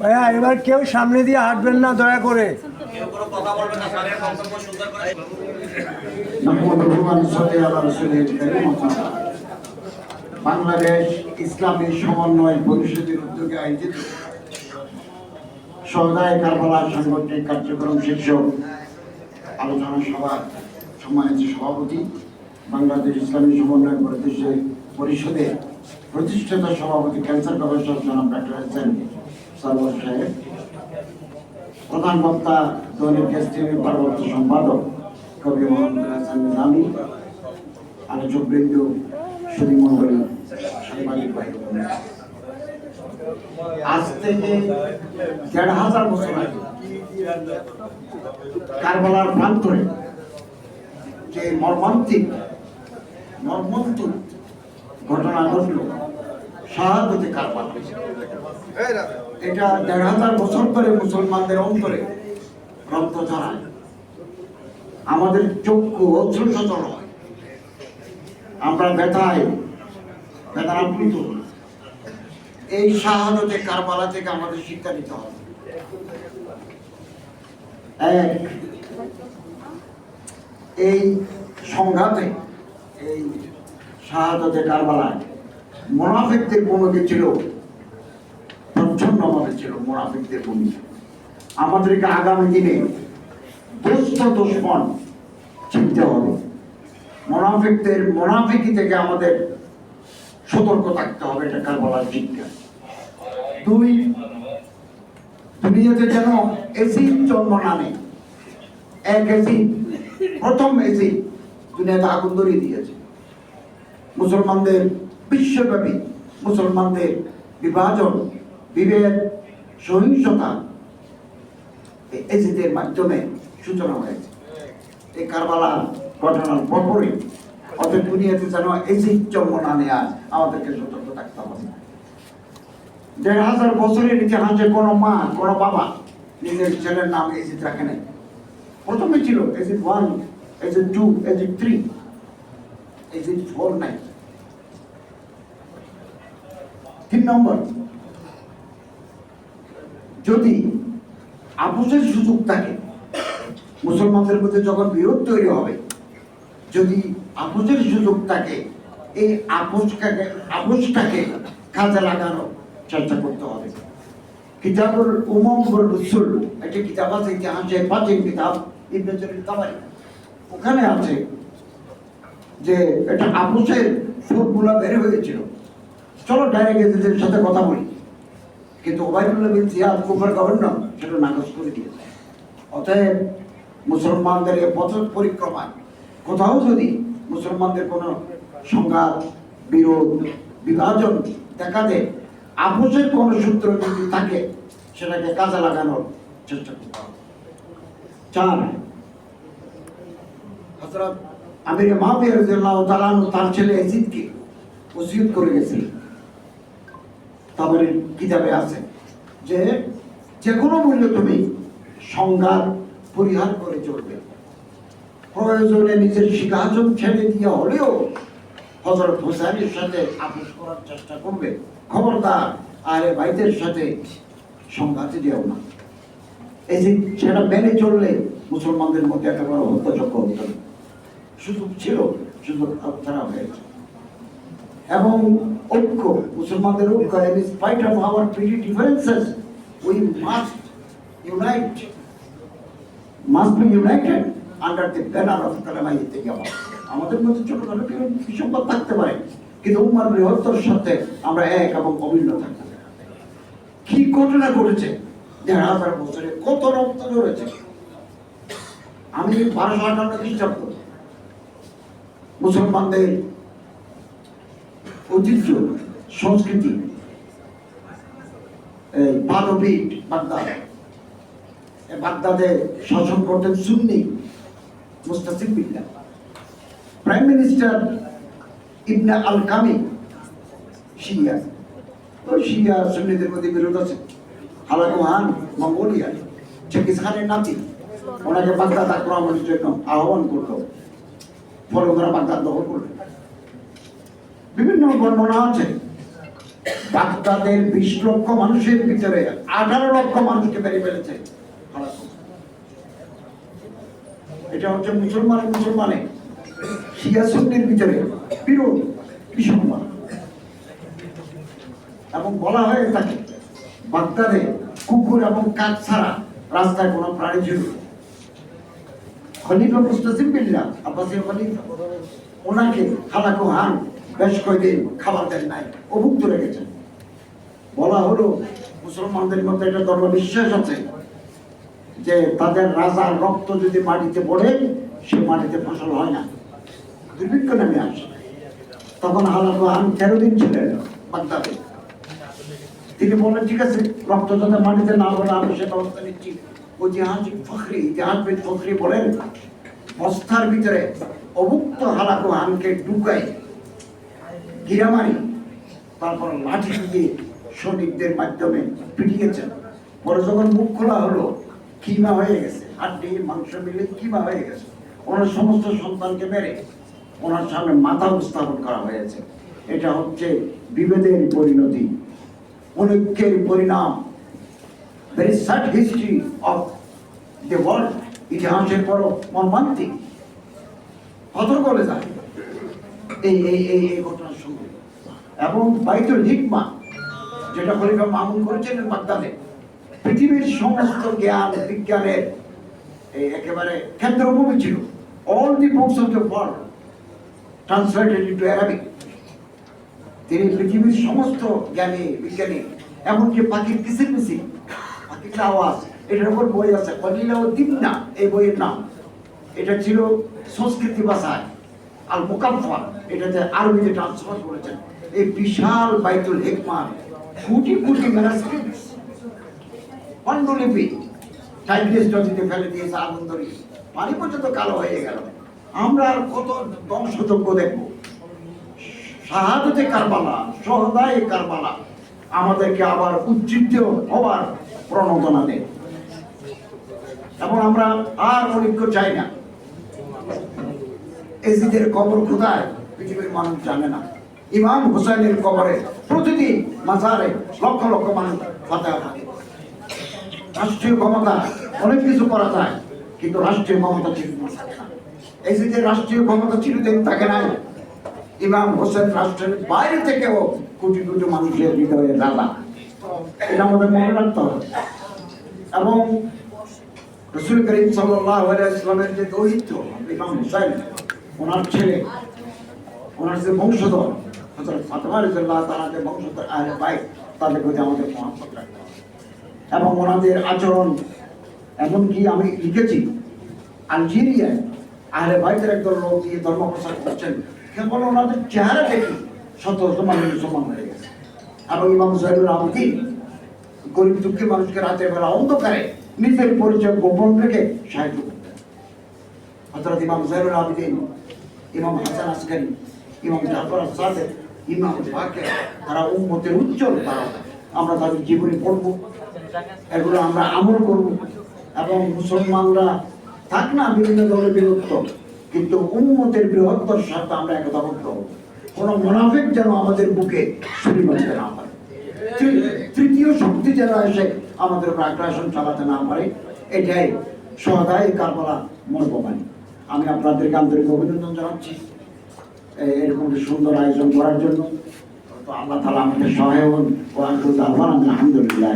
ভাইয়া এবার কেউ সামনে দিয়ে হাঁটবেন না দয়া করে। বাংলাদেশ ইসলামী সমন্বয় পরিষদের উদ্যোগে আয়োজিত সহদায় কারবালা সাংগঠনিক কার্যক্রম শীর্ষক আলোচনা সভা সম্মানিত সভাপতি বাংলাদেশ ইসলামী সমন্বয় পরিষদের প্রতিষ্ঠাতা সভাপতি ক্যান্সার গবেষক জনাব ডক্টর এস সরওয়ার সাহেব, প্রধান বক্তা দৈনিক এস টিভি পার্বত্য সম্পাদক কবি মোহাম্মদ হাসান নিজামী আলোচক বৃন্দ সুদী মন্ডলী সাংবাদিক আজ থেকে দেড় হাজার বছর আগে কারবালার প্রান্তরে যে মর্মান্তিক মর্মান্তিক ঘটনা ঘটল শাহাদতে কারবালা এটা দেড় হাজার বছর ধরে মুসলমানদের অন্তরে রক্ত ঝরায় আমাদের চক্ষু অশ্রুসচল হয়। আমরা ব্যথায় বেদনাপ্লুত হই। এই শাহাদতে কারবালা থেকে আমাদের শিক্ষা নিতে হবে। এক, এই সংঘাতে এই শাহাদতে কারবালায় মোনাফিকদের ছিল? প্রচ্ছন্নভাবে ছিল মোনাফিকদের আমাদেরকে আগামী দিনে দুষ্ট দুশ্মন চিনতে হবে। মোনাফিকদের, মোনাফিকি থেকে আমাদের সতর্ক থাকতে হবে, এটা শিক্ষা দুই, দুনিয়াতে যেন এসিড জন্ম এক এসিড প্রথম এসিড দুনিয়াতে আগুন ধরিয়ে দিয়েছে। মুসলমানদের বিশ্বব্যাপী মুসলমানদের বিভাজন, বিভেদ, সহিংসতা এসিডের মাধ্যমে সূচনা হয়েছে। এই কারবালা ঘটনার পরপরই অতএব দুনিয়াতে যেন এসিড জন্ম না নেওয়া আমাদেরকে সতর্ক থাকতে হবে। দেড় হাজার বছরের ইতিহাসে কোনো মা, কোনো বাবা নিজের ছেলের নাম এসিড রাখে নাই। প্রথমে ছিল acid one, acid two, acid three. Acid four নাই। তিন নম্বর, যদি আপোষের সুযোগ থাকে, মুসলমানদের মধ্যে যখন বিরোধ তৈরি হবে, যদি আপোষের সুযোগ থাকে, এই আপোষটাকে আপোষটাকে কাজে লাগানো চেষ্টা করতে হবে। কিতাবুল উমম ওয়াল রুসুল, একটা কিতাব আছে, ইতিহাসে প্রাচীন কিতাব, ইবনে জরির তাবারি ওখানে আছে যে, এটা আপোষের ফর্মুলা বের হয়েছিল। চলো ডাইরেক্ট এদের সাথে কথা বলি। কিন্তু ওবায়দুল্লাহ বিন জিয়াদ কুফার গভর্নর, সেটা নাকচ করে দিয়েছে। অতএব মুসলমানদের পথ পরিক্রমায় কোথাও যদি মুসলমানদের কোনো সংঘাত, বিরোধ, বিভাজন দেখা দেয়, আপোষের কোনো সূত্র যদি থাকে, সেটাকে কাজে লাগানোর চেষ্টা করতে হবে। চার, হযরত আমির আনহু তার ছেলে ইয়াজিদকে ওসিয়ত করে গেছিলেন। তারপরে কিতাবে আছে যে যে কোনো মূল্যে তুমি সংঘাত পরিহার করে চলবে। প্রয়োজনে নিজের সিংহাসন ছেড়ে দিয়ে হলেও হজরত হোসেনের সাথে আপোষ করার চেষ্টা করবে। খবরদার আরে ভাইদের সাথে সংঘাতে যেও না। এই যে সেটা মেনে চললে মুসলমানদের মধ্যে একটা বড় হত্যাযজ্ঞ হতো সুযোগ ছিল, সুযোগ ছাড়া হয়েছে এবং ঐক্য, মুসলমানদের ঐক্য in spite of our petty differences, we must unite, must be united under the banner of কালেমা ইত্তেকামা আমাদের মধ্যে ছোটখাটো কিছু বিসম্বাদ থাকতে পারে, কিন্তু উম্মার বৃহত্তর সাথে আমরা এক এবং অভিন্ন থাকতে কি ঘটনা ঘটেছে? দেড় হাজার বছরে কত রক্ত ঝরেছে? আমি বারোশো আটান্ন খ্রিস্টাব্দ। মুসলমানদের ঐতিহ্য, সংস্কৃতি, এই বাগদাদ। বাগদাদে শাসন করতেন সুন্নি মুস্তাসিম বিল্লাহ প্রাইম মিনিস্টার ইবনে আল কামি শিয়া। তো শিয়া সুন্নিদের মধ্যে বিরোধ আছে। হালাকুহান মঙ্গোলিয়া, চেঙ্গিস খানের নাতি, ওনাকে বাগদাদ আক্রমণের জন্য আহ্বান করল। ফলে ওনারা বাগদাদ দখল করলেন বিভিন্ন বর্ণনা আছে। বাগদাদের বিশ লক্ষ মানুষের ভিতরে আঠারো লক্ষ মানুষকে মেরে ফেলেছে। এটা হচ্ছে মুসলমানের মুসলমানে। সিয়াসুন্নির ভিতরে বিরোধ বিসম্মান এবং বলা হয় তাকে বাগদাদে কুকুর এবং কাক ছাড়া রাস্তায় কোনো প্রাণী ছিল। খলিফা মুস্তাসিম বিল্লাহ, আব্বাসীয় খলিফা, ওনাকে হালাকু হান বেশ কয়েকদিন খাবার দেন নাই, অভুক্ত রেখেছেন বলা হলো মুসলমানদের মধ্যে একটা ধর্ম বিশ্বাস আছে যে তাদের রাজার রক্ত যদি মাটিতে পড়ে, সে মাটিতে ফসল হয় না। দুর্ভিক্ষ নেমে আসে। তখন হালাকু হান তেরো দিন ছিলেন বাগদাদে। তিনি বললেন, ঠিক আছে, রক্ত যাতে মাটিতে না পড়ে, আমি সে ব্যবস্থা নিচ্ছি। জাহাজ ফখরি জাহাজবিদ ফখরি বলেন, বস্তার ভিতরে অভুক্ত হালাকু আমকে হানকে গিরামারি তারপর লাঠি দিয়ে সৈনিকদের মাধ্যমে পিটিয়েছেন। পরে যখন মুখ খোলা হলো কিমা হয়ে গেছে। হাড্ডি, মাংস মিলে কিমা হয়ে গেছে। ওনার সমস্ত সন্তানকে মেরে ওনার সামনে মাথা উপস্থাপন করা হয়েছে। এটা হচ্ছে বিভেদের পরিণতি। অনৈক্যের পরিণাম। Very sad history of the world ইতিহাসের বড় মর্মান্তিক। কত বলে যায় এই এই এই এই ঘটনার সঙ্গে। এবং বাইতুল হিকমা, যেটা খলিফা মামুন করেছিলেন বাগদাদে, পৃথিবীর সমস্ত জ্ঞান, বিজ্ঞানের এই একেবারে কেন্দ্রভূমি ছিল। All the books of the world translated into Arabic তিনি পৃথিবীর সমস্ত জ্ঞানী, বিজ্ঞানী, এমনকি পাখির কিসির মিসি পাখির আওয়াজ, এটার উপর বই আছে। কলিলা ও দিমনা এই বইয়ের নাম। এটা ছিল সংস্কৃতি ভাষায়। আল এটাতে আরবিতে ট্রান্সফার করেছেন। এই বিশাল বাইতুল হিকমান কোটি কোটি ম্যানাস্ক্রিপ্টস পাণ্ডুলিপি নদীতে ফেলে দিয়েছে আগুন ধরিয়ে। পানি পর্যন্ত কালো হয়ে গেল। আমরা আর কত ধ্বংসযোগ্য দেখব? শাহাদতে কারবালা, সহদায় কারবালা, আমাদেরকে আবার উজ্জীবিত হওয়ার প্রণোদনা দেয়। এবং আমরা আর অনেক চাই না। এজিদের কবর কোথায়? পৃথিবীর মানুষ জানে না। ইমাম হুসাইনের কবরে প্রতিদিন মাজারে লক্ষ লক্ষ মানুষ ফাতেহা থাকে। রাষ্ট্রীয় ক্ষমতা অনেক কিছু করা যায়, কিন্তু রাষ্ট্রীয় ক্ষমতা চিরদিন থাকে না। এই রাষ্ট্রীয় ক্ষমতা চিরদিন থাকে না ইমাম হোসেন রাষ্ট্রের বাইরে থেকেও কোটি কোটি মানুষের হৃদয়ে দাদা এটা আমাদের মনে রাখতে হবে। এবং রসুল করিম সাল্লাহ ইসলামের যে দৌহিত্র, ইমাম ওনার ছেলে, ওনার যে বংশধর হজরত ফাতেমা যে বংশধর আহলে বাইত, তাদের প্রতি আমাদের এবং ওনাদের আচরণ, এমনকি আমি লিখেছি, আলজেরিয়ায় আহলে বাইতের একদল লোক দিয়ে ধর্ম প্রচার করছেন, কেবল ওনাদের চেহারা দেখি শত শত মানুষ মুসলমান হয়ে গেছে। এবং ইমাম জয়নুল আবদিন গরিব দুঃখী মানুষকে রাতের বেলা অন্ধকারে নিজের পরিচয় গোপন রেখে সাহায্য করতেন। হজরত ইমাম জয়নুল আবদিন ইমাম হাসান আসকারি ইমাম জাফর সাদেক ইমাম বাকের, তারা উম্মতের উজ্জ্বল তারা আমরা তাদের জীবনে পড়ব, এগুলো আমরা আমল করব। এবং মুসলমানরা থাক না, বিভিন্ন দলে বিভক্ত, কিন্তু উন্মতের বৃহত্তর স্বার্থে আমরা একতাবদ্ধ হব কোন মোনাফিক যেন আমাদের বুকে মারতে না পারে। তৃতীয় শক্তি যেন এসে আমাদের উপর আগ্রাসন চালাতে না পারে, এটাই সদাই কারবালা মর্মবাণী। আমি আপনাদেরকে আন্তরিক অভিনন্দন জানাচ্ছি এরকম সুন্দর আয়োজন করার জন্য। তো আল্লাহ তালা আমাকে সহায় আলহামদুলিল্লাহ।